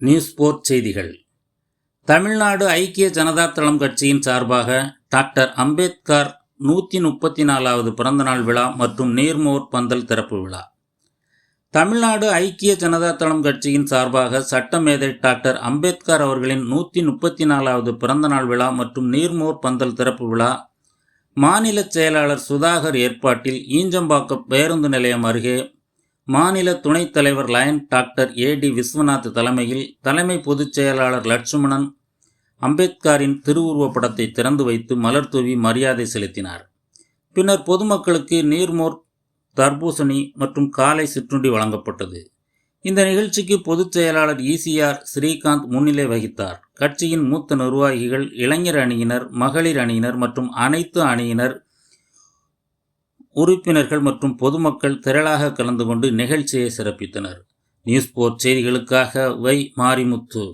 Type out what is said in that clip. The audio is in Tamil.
நியூஸ் போர்ட் செய்திகள். தமிழ்நாடு ஐக்கிய ஜனதா தளம் கட்சியின் சார்பாக டாக்டர் அம்பேத்கர் நூற்றி முப்பத்தி நாலாவது பிறந்தநாள் விழா மற்றும் நீர்மோர் பந்தல் திறப்பு விழா. தமிழ்நாடு ஐக்கிய ஜனதா தளம் கட்சியின் சார்பாக சட்டமேதை டாக்டர் அம்பேத்கர் அவர்களின் நூற்றி முப்பத்தி நாலாவது பிறந்தநாள் விழா மற்றும் நீர்மோர் பந்தல் திறப்பு விழா மாநில செயலாளர் சுதாகர் ஏற்பாட்டில் ஈஞ்சம்பாக்கம் பேருந்து நிலையம் அருகே மாநில துணைத் தலைவர் Lion doctor A D Viswanath தலைமையில் தலைமை பொதுச் செயலாளர் லட்சுமணன் அம்பேத்கரின் திருவுருவப் படத்தை திறந்து வைத்து மலர் தூவி மரியாதை செலுத்தினார். பின்னர் பொதுமக்களுக்கு நீர்மோர் தர்பூசணி மற்றும் காலை சிற்றுண்டி வழங்கப்பட்டது. இந்த நிகழ்ச்சிக்கு பொதுச் செயலாளர் இசிஆர் ஸ்ரீகாந்த் முன்னிலை வகித்தார். கட்சியின் மூத்த நிர்வாகிகள் இளைஞர் அணியினர் மகளிர் அணியினர் மற்றும் அனைத்து அணியினர் உறுப்பினர்கள் மற்றும் பொதுமக்கள் திரளாக கலந்து கொண்டு நிகழ்ச்சியை சிறப்பித்தனர். நியூஸ்போர்ட் செய்திகளுக்காக வை மாரிமுத்து.